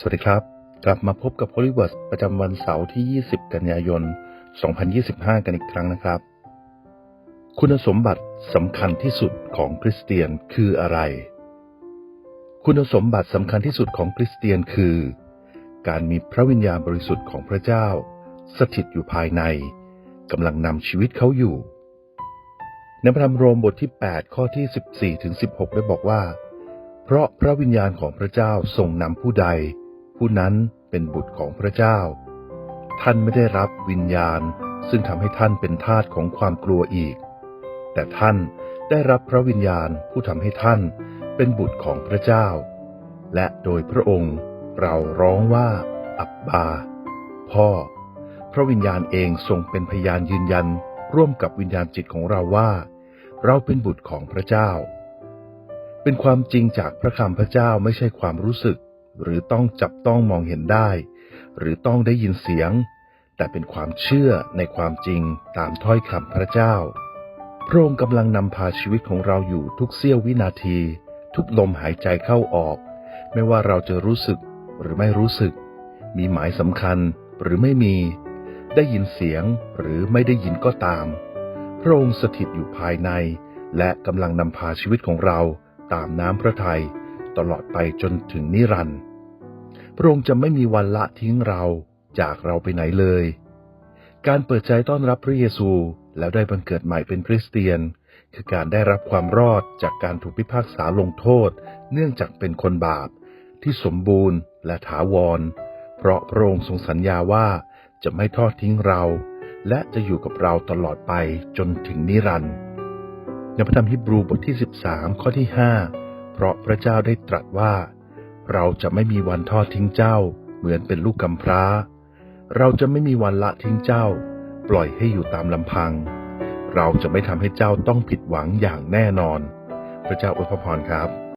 สวัสดีครับ กลับมาพบกับ Holy Word ประจำวันเสาร์ที่ 20 กันยายน 2025 กันอีกครั้งนะครับ คุณสมบัติสำคัญที่สุดของคริสเตียนคืออะไร คุณสมบัติสำคัญที่สุดของคริสเตียนคือ การมีพระวิญญาณบริสุทธิ์ของพระเจ้า สถิตอยู่ภายในกำลังนำชีวิตเขาอยู่ ในพระธรรมโรมบทที่ 8 ข้อที่ 14ถึง16 ได้บอกว่า เพราะพระวิญญาณของพระเจ้าทรงนำผู้ใด ผู้นั้นเป็นบุตรของพระเจ้า ท่านไม่ได้รับวิญญาณซึ่งทำให้ท่านเป็นทาสของความกลัวอีก แต่ท่านได้รับพระวิญญาณผู้ทำให้ท่านเป็นบุตรของพระเจ้า และโดยพระองค์เราร้องว่า อับบา พ่อ พระวิญญาณเองทรงเป็นพยานยืนยัน ร่วมกับวิญญาณจิตของเราว่า เราเป็นบุตรของพระเจ้า เป็นความจริงจากพระคำพระเจ้าไม่ใช่ความรู้สึก หรือต้องจับต้องมองเห็นได้ หรือต้องได้ยินเสียง แต่เป็นความเชื่อในความจริงตามถ้อยคำพระเจ้า พระองค์กำลังนำพาชีวิตของเราอยู่ทุกเสี้ยววินาที ทุกลมหายใจเข้าออก ไม่ว่าเราจะรู้สึกหรือไม่รู้สึก มีหมายสำคัญหรือไม่มี ได้ยินเสียงหรือไม่ได้ยินก็ตาม พระองค์สถิตอยู่ภายใน และกำลังนำพาชีวิตของเราตามน้ำพระทัยตลอดไปจนถึงนิรันดร์ พระองค์จะไม่มีวันละทิ้งเราจากเราไปไหนเลย การเปิดใจต้อนรับพระเยซูแล้วได้บังเกิดใหม่เป็นคริสเตียน คือการได้รับความรอดจากการถูกพิพากษาลงโทษ เนื่องจากเป็นคนบาป ที่สมบูรณ์และถาวร เพราะพระองค์ทรงสัญญาว่าจะไม่ทอดทิ้งเรา และจะอยู่กับเราตลอดไปจนถึงนิรันดร์ในพระธรรมฮิบรูบทที่ 13 ข้อที่ 5 เพราะพระเจ้าได้ตรัสว่า เราจะไม่มีวันทอดทิ้งเจ้า เหมือนเป็นลูกกำพร้า เราจะไม่มีวันละทิ้งเจ้า ปล่อยให้อยู่ตามลำพัง เราจะไม่ทำให้เจ้าต้องผิดหวังอย่างแน่นอน พระเจ้าอวยพรครับ